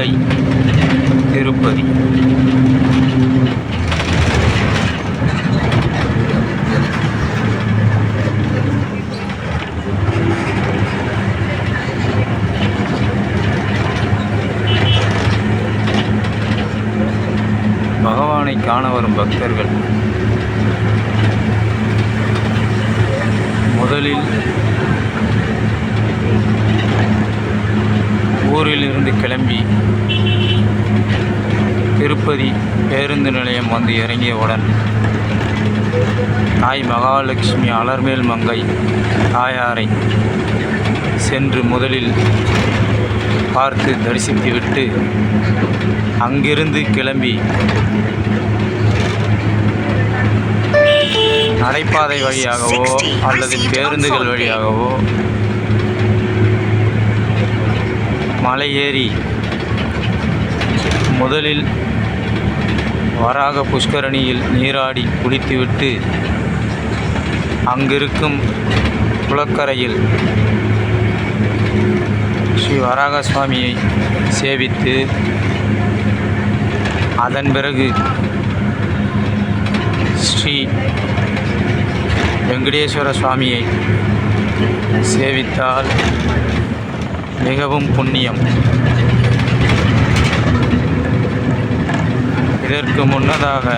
திருமலை திருப்பதி. பகவானை காண வரும் பக்தர்கள் முதலில் இருந்து கிளம்பி திருப்பதி பேருந்து நிலையம் வந்து இறங்கியவுடன் தாய் மகாலட்சுமி அலர்மேல் மங்கை தாயாரை சென்று முதலில் பார்த்து தரிசித்துவிட்டு அங்கிருந்து கிளம்பி நடைபாதை வழியாகவோ அல்லது பேருந்துகள் வழியாகவோ மலை ஏறி முதலில் வராக புஷ்கரணியில் நீராடி குளித்துவிட்டு அங்கிருக்கும் குளக்கரையில் ஸ்ரீ வராக சுவாமியை சேவித்து அதன் பிறகு ஸ்ரீ வெங்கடேஸ்வர சுவாமியை சேவித்தால் மிகவும் புண்ணியம். இதற்கு முன்னதாக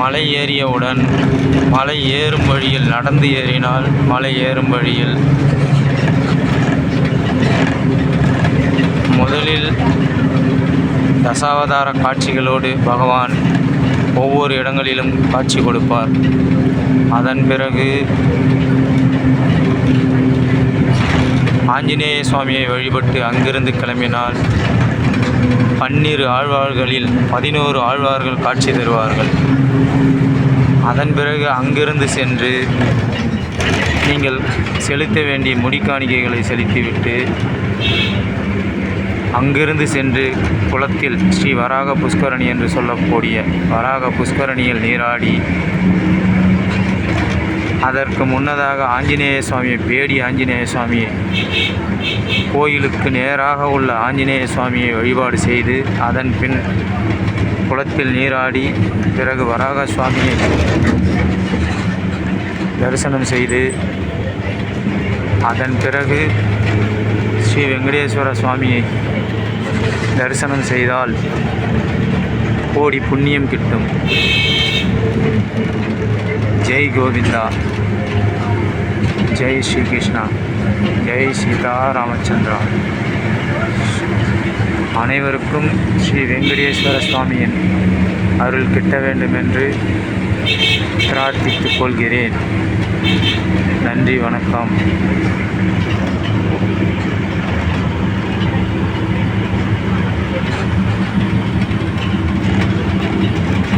மலை ஏறியவுடன் மலை ஏறும் வழியில் நடந்து ஏறினால் மலை ஏறும் வழியில் முதலில் தசாவதார காட்சிகளோடு பகவான் ஒவ்வொரு இடங்களிலும் காட்சி கொடுப்பார். அதன் பிறகு ஆஞ்சநேய சுவாமியை வழிபட்டு அங்கிருந்து கிளம்பினால் பன்னிரு ஆழ்வார்களில் பதினோரு ஆழ்வார்கள் காட்சி தருவார்கள். அதன் பிறகு அங்கிருந்து சென்று நீங்கள் செலுத்த வேண்டிய முடிக்காணிக்கைகளை செலுத்திவிட்டு அங்கிருந்து சென்று குளத்தில் ஸ்ரீ வராக புஷ்கரணி என்று சொல்லக்கூடிய வராக புஷ்கரணியில் நீராடி அதற்கு முன்னதாக ஆஞ்சநேய சுவாமி பேடி ஆஞ்சநேய சுவாமி கோயிலுக்கு நேராக உள்ள ஆஞ்சநேய சுவாமியை வழிபாடு செய்து அதன் பின் குளத்தில் நீராடி பிறகு வராக சுவாமியை தரிசனம் செய்து அதன் பிறகு ஸ்ரீ வெங்கடேஸ்வர சுவாமியை தரிசனம் செய்தால் கோடி புண்ணியம் கிட்டும். ஜெய் கோவிந்தா. ஜெய் ஸ்ரீ கிருஷ்ணா ஜெய் சீதா ராமச்சந்திரா அனைவருக்கும் ஸ்ரீ வெங்கடேஸ்வர சுவாமியின் அருள் கிட்ட வேண்டும் என்று பிரார்த்தித்துக் கொள்கிறேன். நன்றி வணக்கம்.